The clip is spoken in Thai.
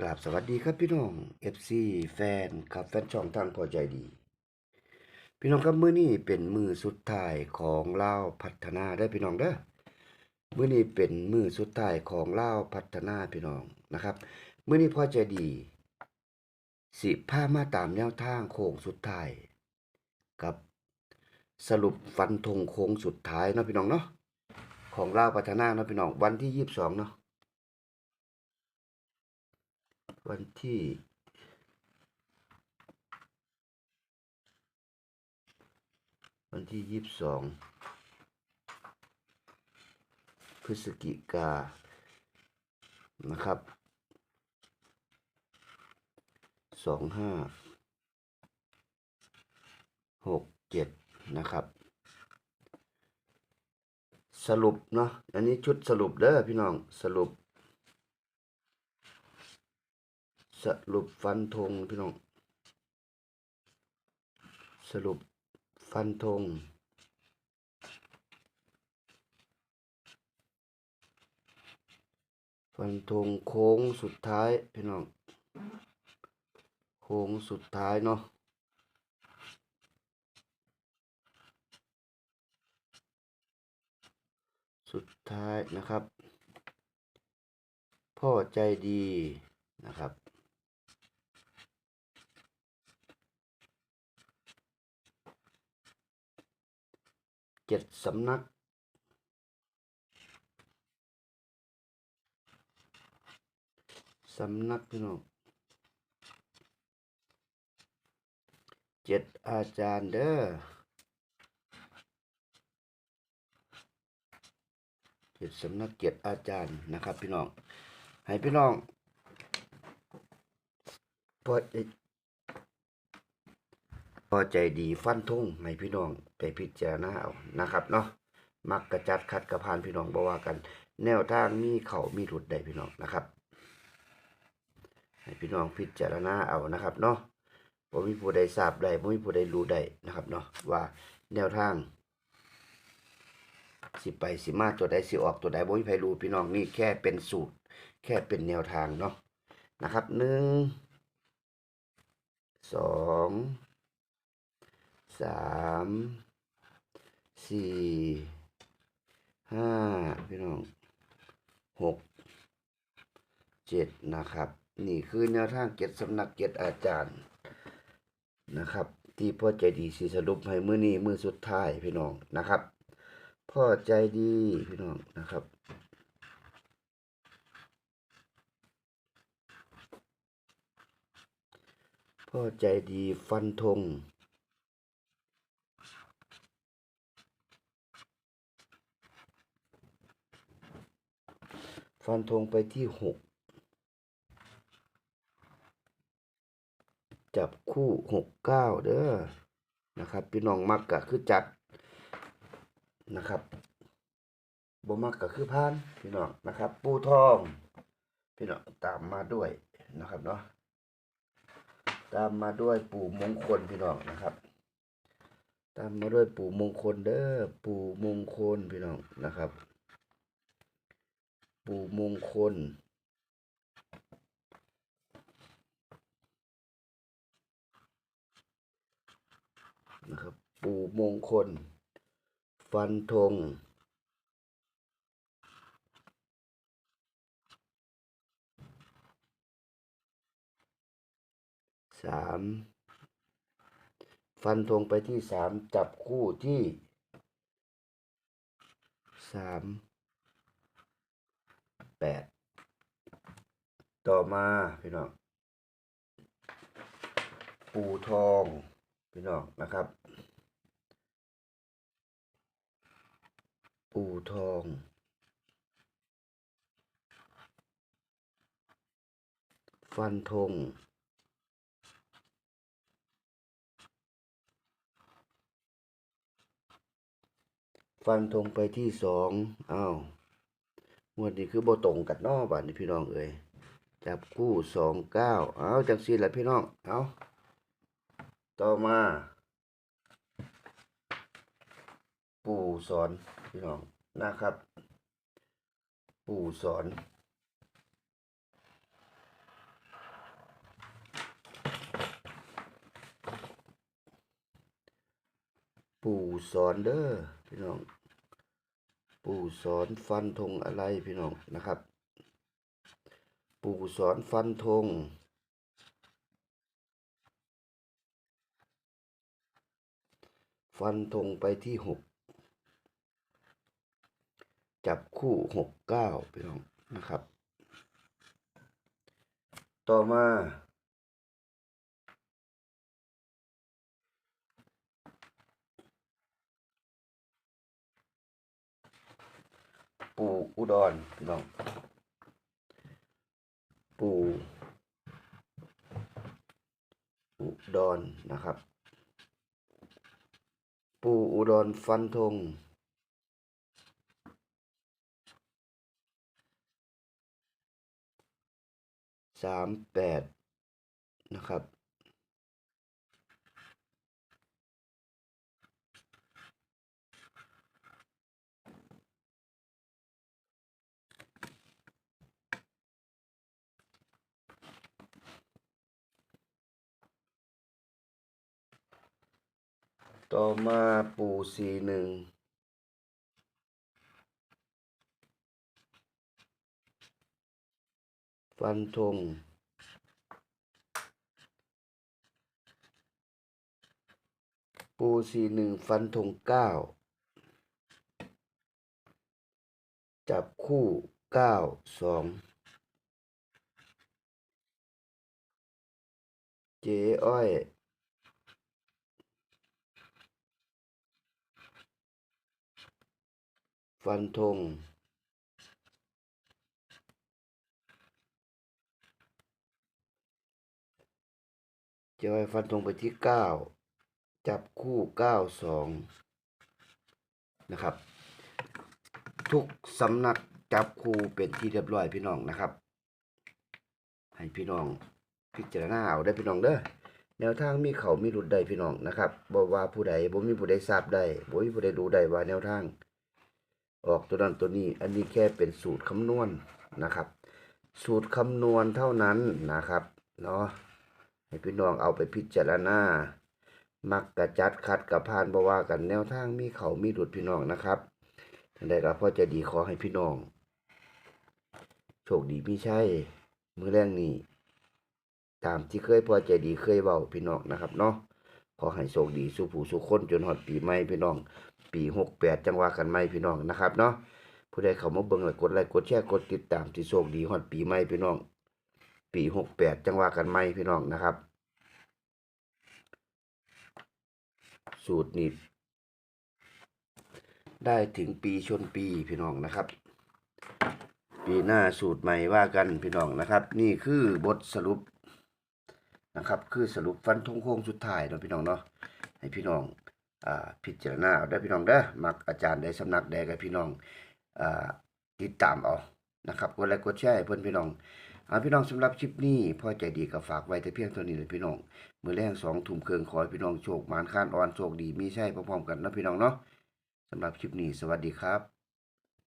กราบสวัสดีครับพี่น้อง FC แฟนครับแฟนช่องทางพอใจดี พี่น้องครับมื้อนี้เป็นมือสุดท้ายของเล่าพัฒนาได้พี่น้องเด้อมื้อนี้เป็นมือสุดท้ายของเล่าพัฒนาพี่น้องนะครับมื้อนี้พอใจดี สิพามาตามแนวทางโค้งสุดท้ายกับสรุปฟันธงโค้งสุดท้ายเนาะพี่น้องเนาะของเล่าพัฒนาเนาะพี่น้องวันที่22เนาะ วันที่วันที่ยี่สิบสองพฤศจิกานะครับสองห้าหกเจ็ดนะครับ สรุปเนาะอันนี้ชุดสรุปเด้อพี่น้องสรุป สรุปฟันธงพี่น้อง สรุปฟันธงฟันธงโค้งสุดท้ายพี่น้อง โค้งสุดท้ายเนาะสุดท้ายนะครับ พ่อใจดีนะครับ เจ็ดสำนัก สำนักพี่น้องเจ็ดอาจารย์เด้อเจ็ดสำนักเจ็ดอาจารย์นะครับ พี่น้อง ให้พี่น้องพอ พอใจดีฟันทุ่งให้พี่น้องไปพิจารณาเอานะครับเนาะมักกระจัดคัดกระพานพี่น้องบ่ว่ากัน แนวทางมีเขามีหลุดได้พี่น้องนะครับให้พี่น้องพิจารณาเอานะครับเนาะบ่มีผู้ใดทราบได้บ่มีผู้ใดรู้ได้นะครับเนาะว่าแนวทาง สิไปสิมาตัวใดสิออกตัวใดบ่มีใครรู้พี่น้องนี่แค่เป็นสูตร แค่เป็นแนวทางเนาะนะครับหนึ่งสอง สามสี่ห้าพี่น้องหกเจ็ดนะครับ นี่คือแนวทางเจ็ดสำนักเจ็ดอาจารย์นะครับ ที่พ่อใจดีสีสรุปให้มือนี้มือสุดท้ายพี่น้องนะครับ พ่อใจดีพี่น้องนะครับพ่อใจดีฟันธง ฟันธงไปที่หกจับคู่หกเก้าเด้อนะครับ พี่น้องมักก็คือจัดนะครับบ่มักก็คือพานพี่น้องนะครับ ปูทอง พี่น้องตามมาด้วยนะครับเนาะตามมาด้วยปู่มงคลพี่น้องนะครับ ตามมาด้วยปู่มงคลเด้อปู่มงคลพี่น้องนะครับ ปู่มงคล นะครับ ปู่มงคล ฟันธงสามฟันธงไปที่สามจับคู่ที่สาม ดต่อมาพี่น้องปูทองพี่น้องนะครับ ปูทองฟันธงฟันธงไปที่สองอ้าว งวดนี้คือโบตรงกันนอบ้านนี่พี่น้องเอ้ยจับคู่สองเก้าเอาจังสี่ละพี่น้อง เอาต่อมา ปู่สอนพี่น้องนะครับ ปู่สอนปู่สอนเด้อพี่น้อง ปู่สอนฟันธงอะไรพี่น้องนะครับ ปู่สอนฟันธงฟันธงไปที่หกจับคู่หกเก้าพี่น้องนะครับ ต่อมา ปู่อุดรพี่น้อง ปู่อุดรนะครับ ปู่อุดรฟันธงสามแปดนะครับ ต่อมาปู่สี่หนึ่งฟันธงปูสี่หนึ่งฟันธงเก้าจับคู่เก้าสองเจ๊อ้อย ฟันธงจ๊อ้อยฟันธงไปที่เก้าจับคู่เก้าสองนะครับ ทุกสำนักจับคู่เป็นที่เรียบร้อยพี่น้องนะครับ ให้พี่น้องพิจารณาเอาได้พี่น้องเด้อแนวทางมีเขามีหลุดใดพี่น้องนะครับบ่ว่าผู้ใดบ่มีผู้ใดทราบได้บ่มีผู้ใดรู้ได้ว่าแนวทาง ออกตัวนั้นตัวนี้ อันนี้แค่เป็นสูตรคำนวณนะครับ สูตรคำนวณเท่านั้นนะครับเนาะให้พี่น้องเอาไปพิจารณา มักกระจัดคัดกับพานบ่ว่ากันแนวทางมีเขามีหลุดพี่น้องนะครับทังใดก็พอใจะดีขอให้พี่น้อง โชคดีพี่ชัยมือแรงนี้ ตามที่เคยพอใจดีเคยเว้าพี่น้องนะครับเนาะ ขอให้โชคดีสู่ผู้สู่คนจนฮอดปีใหม่พี่น้อง ปี68จังว่ากันใหม่พี่น้องนะครับเนาะผู้ใดเข้ามาเบิ่งแล้วกดไลค์กดแชร์กดติดตามที่โชคดีฮอดปีใหม่พี่น้อง ปี68จังว่ากันใหม่พี่น้องนะครับ สูตรนี้ได้ถึงปีชนปีพี่น้องนะครับ ปีหน้าสูตรใหม่ว่ากันพี่น้องนะครับ นี่คือบทสรุป นะครับ คือสรุปฟันธงโค้งสุดท้ายเนาะพี่น้องเนาะให้พี่น้องอ่าพิจารณาเอาได้พี่น้องเด้อมักอาจารย์ใดสำนักใดกับพี่น้องอ่าติดตามเอานะครับกดไลค์กดแชร์ให้เพื่อนพี่น้องเอาพี่น้องสำหรับคลิปนี้พ่อใจดีก็ฝากไว้แต่เพียงเท่านี้เลยพี่น้องมือแรงสองทุ่มเครื่องขอให้พี่น้องโชคหมานข้านอ่อนโชคดีมีใช่พร้อมๆกันนะพี่น้องเนาะสำหรับคลิปนี้สวัสดีครับ